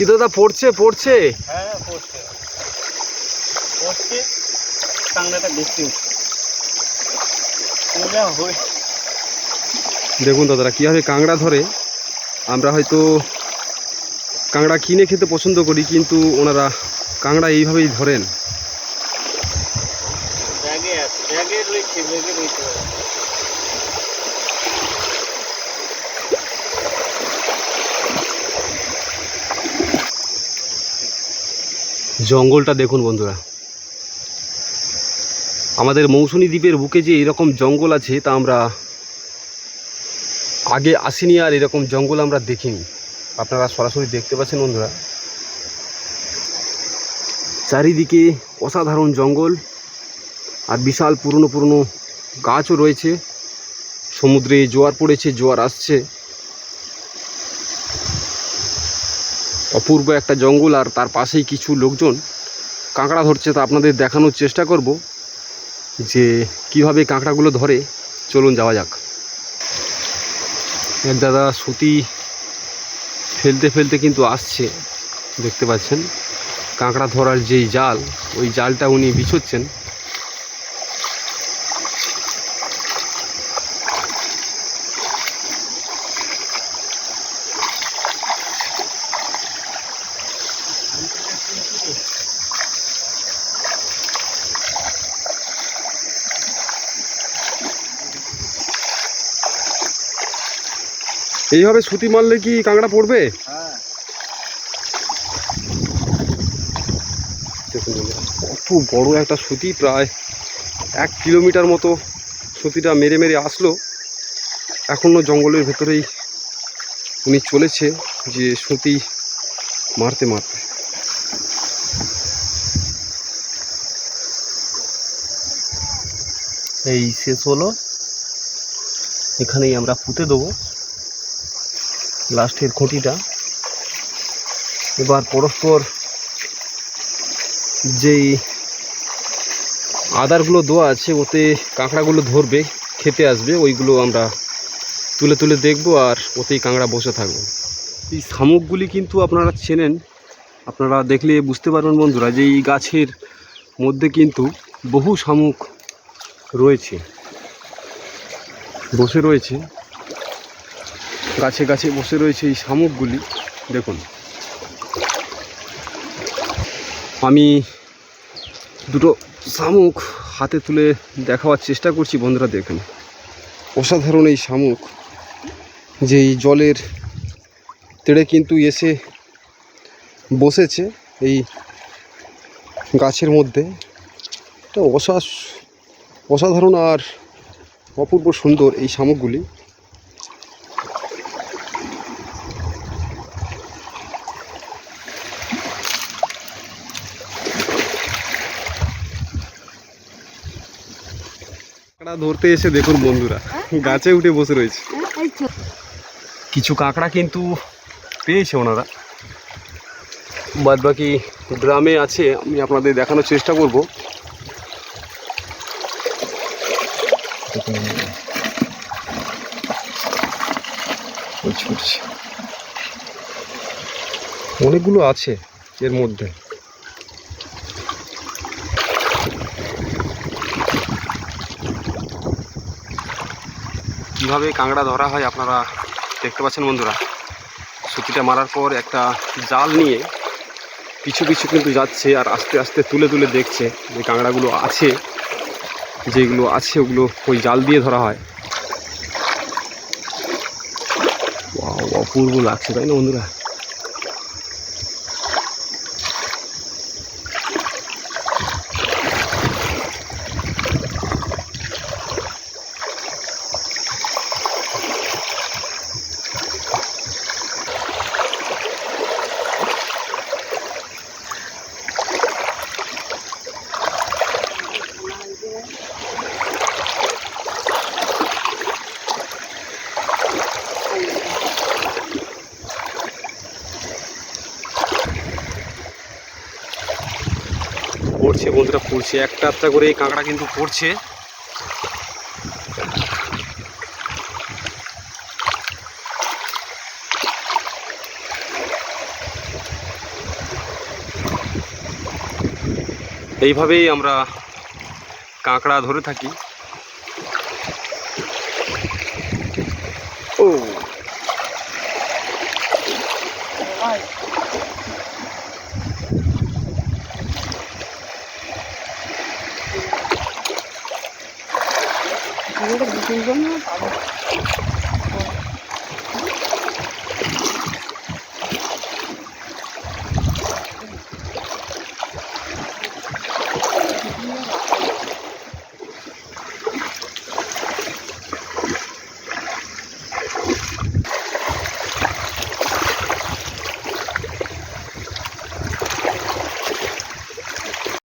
কি দাদা পড়ছে পড়ছে? হ্যাঁ পড়ছে। পড়ছে বেশি হয়ে দেখুন দাদারা কীভাবে কাঁকড়া ধরে। আমরা হয়তো কাঁকড়া কিনে খেতে পছন্দ করি কিন্তু ওনারা কাঁকড়া এইভাবেই ধরেন। ব্যাগে আছে ব্যাগে রয়েছে ব্যাগে রয়েছে। জঙ্গলটা দেখুন বন্ধুরা। আমাদের মৌসুমী দ্বীপের বুকে যে এরকম জঙ্গল আছে তা আমরা আগে আসিনি আর এরকম জঙ্গল আমরা দেখিনি। আপনারা সরাসরি দেখতে পাচ্ছেন বন্ধুরা। চারিদিকে অসাধারণ জঙ্গল আর বিশাল পুরনো পুরনো গাছও রয়েছে। সমুদ্রে জোয়ার পড়েছে, জোয়ার আসছে। অপূর্ব একটা জঙ্গল আর তার পাশেই কিছু লোকজন কাঁকড়া ধরছে তা আপনাদের দেখানোর চেষ্টা করব যে কীভাবে কাঁকড়াগুলো ধরে। চলুন যাওয়া যাক। এক দাদা সুতি ফেলতে ফেলতে কিন্তু আসছে, দেখতে পাচ্ছেন। কাঁকড়া ধরার যেই জাল, ওই জালটা উনি বিছোচ্ছেন। এইভাবে সুতি মারলে কি কাঁকড়া পড়বে? হ্যাঁ। দেখুন কত বড় একটা সুতি প্রায় এক কিলোমিটার মতো সুতিটা মেরে মেরে আসলো। এখনও জঙ্গলের ভেতরেই উনি চলেছে যে সুতি মারতে মারতে। এই শেষ হলো। এখানেই আমরা পুঁতে দেবো। লাস্টের খুঁটিটা। এবার পরস্পর যেই আদারগুলো দেওয়া আছে, ওতে কাঁকড়াগুলো ধরবে, খেতে আসবে, ওইগুলো আমরা তুলে তুলে দেখব আর ওতেই কাঁকড়া বসে থাকব। এই শামুকগুলি কিন্তু আপনারা চেনেন, আপনারা দেখলে বুঝতে পারবেন বন্ধুরা যে এই গাছের মধ্যে কিন্তু বহু শামুক রয়েছে, বসে রয়েছে। গাছে গাছে বসে রয়েছে এই শামুকগুলি। দেখুন। আমি দুটো শামুক হাতে তুলে দেখাবার চেষ্টা করছি বন্ধুরা দেখুন। অসাধারণ এই শামুক। যে এই জলের তেড়ে কিন্তু এসে বসেছে এই গাছের মধ্যে। এটা অসা অসাধারণ আর অপূর্ব সুন্দর এই শামুকগুলি। কাঁকড়া ধরতে এসে দেখুন বন্ধুরা, গাছে উঠে বসে রয়েছে। কিছু কাঁকড়া কিন্তু পেয়েছে ওনারা। বাদ বাকি ড্রামে আছে, আমি আপনাদের দেখানোর চেষ্টা করব। অনেকগুলো আছে এর মধ্যে। কীভাবে কাঁকড়া ধরা হয় আপনারা দেখতে পাচ্ছেন বন্ধুরা। সুতিটা মারার পর একটা জাল নিয়ে পিছু পিছু কিন্তু যাচ্ছে আর আস্তে আস্তে তুলে তুলে দেখছে যে কাঁকড়াগুলো আছে, যেগুলো আছে ওগুলো ওই জাল দিয়ে ধরা হয়। অপূর্ব লাগছে, তাই না বন্ধুরা? পড়ছে বলতেটা পড়ছে। একটা একটা করে এই কাঁকড়া কিন্তু পড়ছে। এইভাবেই আমরা কাঁকড়া ধরে থাকি। 你刚刚